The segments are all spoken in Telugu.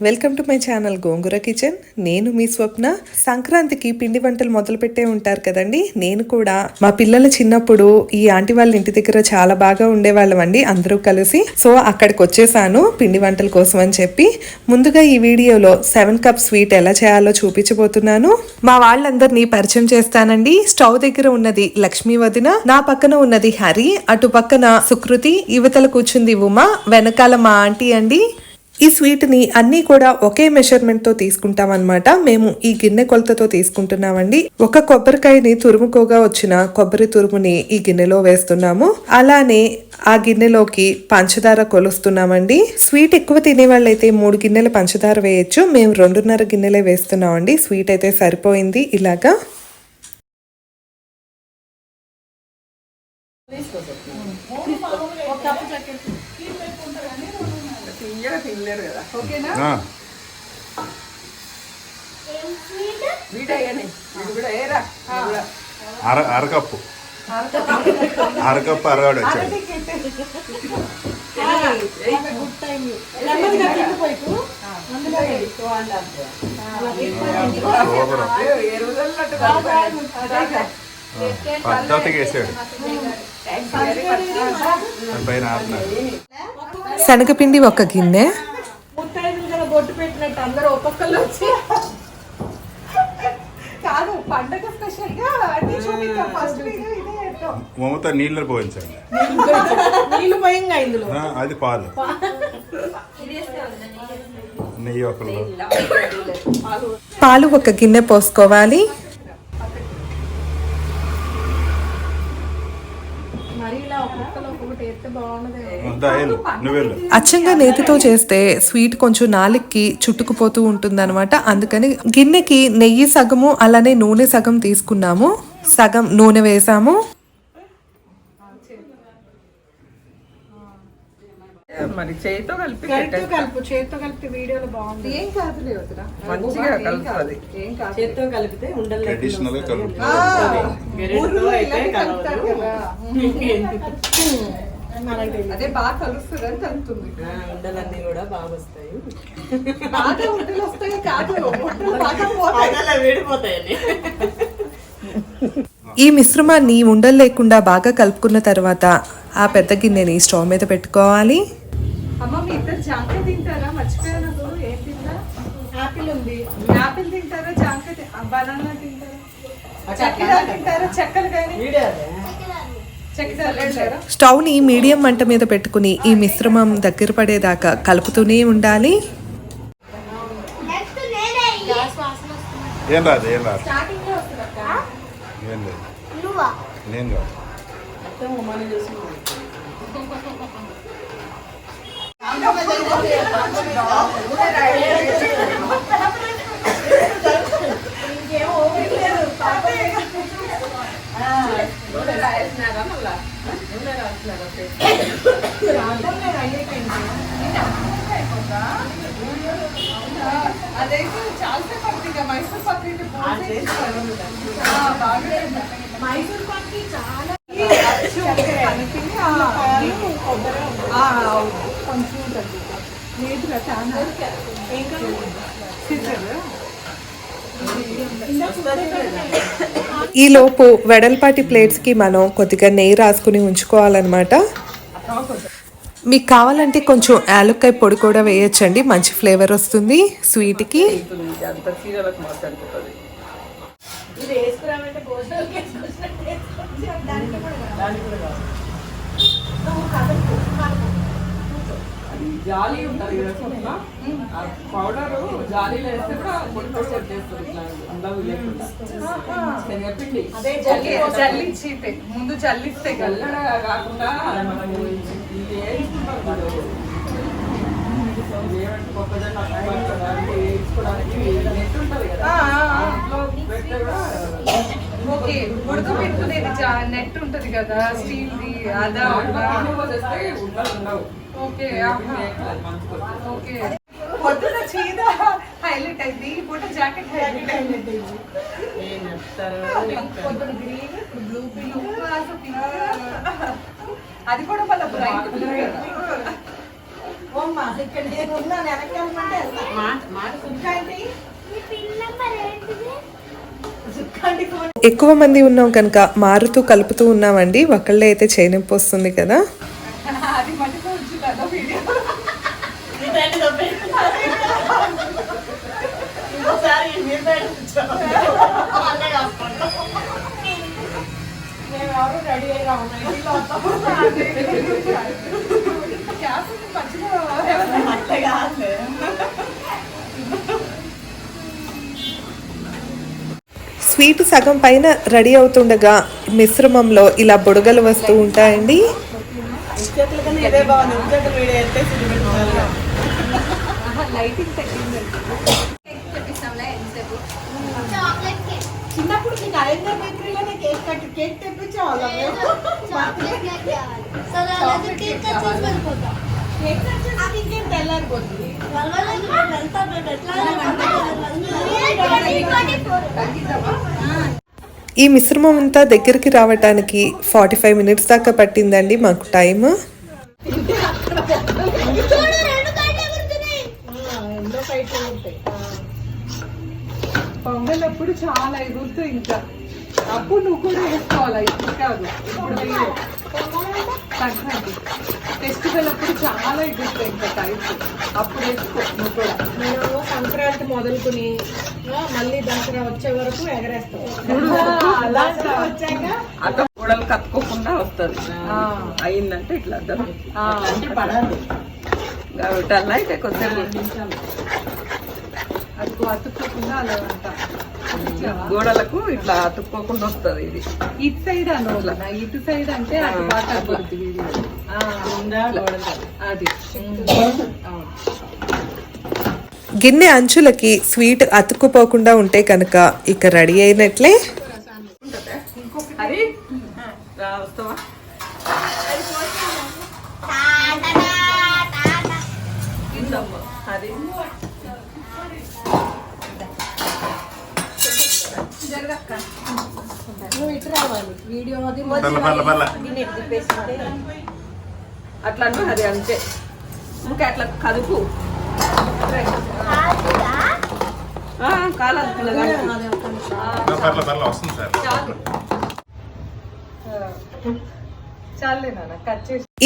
Welcome to my channel Gongura kitchen. నేను మీ స్వప్న. సంక్రాంతికి పిండి వంటలు మొదలు పెట్టే ఉంటారు కదండి. నేను కూడా మా పిల్లల చిన్నప్పుడు ఈ ఆంటీ వాళ్ళ ఇంటి దగ్గర చాలా బాగా ఉండేవాళ్ళం అండి అందరూ కలిసి. సో అక్కడికి వచ్చేసాను పిండి వంటల కోసం అని చెప్పి. ముందుగా ఈ వీడియోలో సెవెన్ కప్ స్వీట్ ఎలా చేయాలో చూపించబోతున్నాను. మా వాళ్ళందరినీ పరిచయం చేస్తానండి. స్టవ్ దగ్గర ఉన్నది లక్ష్మీ వదిన నా పక్కన ఉన్నది హరి అటు పక్కన సుకృతి యువతల కూర్చుంది ఉమా వెనకాల మా ఆంటీ అండి. ఈ స్వీట్ని అన్నీ కూడా ఒకే మెషర్మెంట్తో తీసుకుంటాం అనమాట మేము ఈ గిన్నె కొలతతో తీసుకుంటున్నామండి. ఒక కొబ్బరికాయని తురుముకోగా వచ్చిన కొబ్బరి తురుముని ఈ గిన్నెలో వేస్తున్నాము. అలానే ఆ గిన్నెలోకి పంచదార కొలుస్తున్నామండి. స్వీట్ ఎక్కువ తినే వాళ్ళైతే మూడు గిన్నెల పంచదార వేయొచ్చు. మేము రెండున్నర గిన్నెలే వేస్తున్నామండి. స్వీట్ అయితే సరిపోయింది ఇలాగా. తీయగా తినలేరు కదా ఓకేనా ఆ, వీట అయ్యాని ఇది కూడా ఏరా ఇది కూడా. అర అరకప్పు అరకప్పు అరవాడు వచ్చాడు. పద్ధతిగా వేసాడు పైన ఆడుతున్నాడు శనగపిండి ఒక గిన్నె. ముత్తైదులు కదా బొట్టు పెట్టినట్టు అందరూ ఒక్కొక్కరు వచ్చి. కాదు పండగ స్పెషల్గా అన్ని చూపిస్తాం ఫస్ట్ వీడియో ఇదే చేద్దాం. మమత నీళ్ళు పోయించండి. నీళ్ళు పోయింగా ఇందులో? ఆ, అది పాలు. నెయ్యి ఒకళ్ళు పాలు ఒక గిన్నె పోసుకోవాలి మరి ఇలా ఒక్కొక్కరు ఒక్కొక్కటి ఎత్తే బాగున్నదే అంతా వెళ్ళు నువ్వు వెళ్ళు అచ్చంగా నేతితో చేస్తే స్వీట్ కొంచెం నాలుగుకి చుట్టుకుపోతూ ఉంటుందన్నమాట. అందుకని గిన్నెకి నెయ్యి సగము అలానే నూనె సగం తీసుకున్నాము. సగం నూనె వేసాము. మరి కలిపి కలుపు చేతితో కలిపి వీడియోలో బాగుంది. ఏం మంచిగా కలుపుతుంది ఏం కాదు. చేత్తో కలిపితే ఉండలు ట్రెడిషనల్గా కలుపుతుంది. అదే బాగా కలుస్తుంది అని ఉండలన్నీ కూడా బాగా వస్తాయి. బాగా ఉండలు వస్తాయి కాదు బాగా ఈ మిశ్రమాన్ని ఉండలు లేకుండా బాగా కలుపుకున్న తర్వాత ఆ పెద్ద గిన్నెని స్టవ్ మీద పెట్టుకోవాలి. అమ్మ మీ ఇద్దరు జాంకాయ తింటారా? మర్చిపోయాను. ఏం తింటా? యాపిల్ ఉంది. యాపిల్ తింటారా? జాంకాయ బనానా తింటారా? చక్కెర తింటారా? చెక్కలు కానీ? స్టవ్ని మీడియం మంట మీద పెట్టుకుని ఈ మిశ్రమం దగ్గర పడేదాకా కలుపుతూనే ఉండాలి. ఏం రాదు ఏం రాదు. ఏం లేదు. నేను కాదు. అదైతే చాలా సేపు పడుతుంది ఇక మైసూర్ పప్పు అయితే బాగుంది. ఆ, బాగా మైసూర్ పప్పు చాలా కలిపి, ఆ, ఆ, కొంచెం ఉంటుంది. నీట్గా చాలా ఏం కావాలి? సిజర్. ఈ లోపు వెడల్పాటి ప్లేట్స్కి మనం కొద్దిగా నెయ్యి రాసుకుని ఉంచుకోవాలన్నమాట మీకు కావాలంటే కొంచెం యాలక్కాయ పొడి కూడా వేయొచ్చండి. మంచి ఫ్లేవర్ వస్తుంది స్వీట్కి. జాలి ఉంటుంది కదా ఆ పౌడర్ జాలీలో వేస్తే కూడా పొడి పొడి వచ్చేస్తుంది ఇట్లా అందరూ లేకుండా. శనగపిండి అదే జల్లించి ముందు జల్లిస్తే గల్లడ కాకుండా ఓకే ఉడకబెట్టుకునేది జా- నెట్ ఉంటది కదా స్టీల్ ది అదా ఓకే పొద్దున చీర హైలైట్ అయింది పూట జాకెట్ హైలైట్ అయింది. పొద్దున గ్రీన్ బ్లూ పింక్ అది కూడా మళ్ళీ బ్రైట్ ఓమ్మా ఇక్కడ నేను ఉన్నాను ఫోన్. ఎక్కువ మంది ఉన్నాం కనుక మారుతూ కలుపుతూ ఉన్నామండి. ఒకళ్ళే అయితే చేయనొప్పి వస్తుంది కదా అది మట్టుకోవచ్చు కదా వీడియో ఇదండి తప్పే. ఇంకోసారి మీరు బయట కూర్చోండి. అన్నీ కాసుకుంటాం. మేము ఎవరు రెడీ అయ్యి ఉన్నాయి. స్వీట్ సగం పైన రెడీ అవుతుండగా మిశ్రమంలో ఇలా బుడగలు వస్తూ ఉంటాయండి కన్నా ఇదే బాగుంది ఇచ్చేట్ల వీడియో అయితే సిద్ధి పెట్టుకోవాలి లైటింగ్ తగ్గిందండి చిన్నప్పుడు మీకు నరేంద్ర బేకరీలోనే కేక్ కట్టి కేక్ తెప్పించేవాళ్ళం మేము. కేక్ కట్ చేసి ఇంకేం తెల్లారిపోతుంది ఈ మిశ్రమం అంతా దగ్గరికి రావటానికి ఫార్టీ ఫైవ్ మినిట్స్ దాకా పట్టిందండి మాకు టైం ఎన్నో ఫైట్ ఉంటాయి. పొంగల్ అప్పుడు చాలా ఎగురుతూ ఇంకా. అప్పుడు నువ్వు కూడా వేసుకోవాలి ఇప్పుడు కాదు. ఇప్పుడు. సంక్రాంతి. ఫెస్టివల్ అప్పుడు చాలా ఎగురుతాయి ఇంకా టైప్. అప్పుడు వేసుకో నువ్వు కూడా. మేము సంక్రాంతి మొదలుకుని మళ్ళీ దసరా వచ్చే వరకు ఎగరేస్తాం. అలా గోడలు కత్తుకోకుండా వస్తుంది. అయిందంటే ఇట్లా పడాలి కాబట్టి అయితే కొద్దిసేపు అతుక్కోకుండా అలా గోడలకు ఇట్లా అతుక్కోకుండా వస్తుంది ఇది. ఇటు సైడ్ అనోలా ఇటు సైడ్ అంటే అటు బాగా అది? గిన్నె అంచులకి స్వీట్ అతుక్కుపోకుండా ఉంటే కనుక ఇక రెడీ అయినట్లే. అది? నువ్వు ఇటు రావాలి వీడియో అది అట్లా అన్నా అది అంతే. ఇంకా అట్లా కదుపు. కాలాలు వస్తుంది సార్.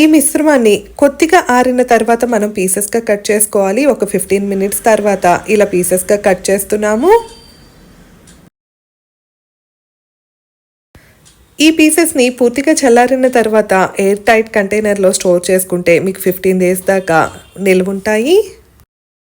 ఈ మిశ్రమాన్ని కొద్దిగా ఆరిన తర్వాత మనం పీసెస్గా కట్ చేసుకోవాలి. ఒక ఫిఫ్టీన్ మినిట్స్ తర్వాత ఇలా పీసెస్గా కట్ చేస్తున్నాము. ఈ పీసెస్ని పూర్తిగా చల్లారిన తర్వాత ఎయిర్ టైట్ కంటైనర్లో స్టోర్ చేసుకుంటే మీకు ఫిఫ్టీన్ డేస్ దాకా నిల్వ ఉంటాయి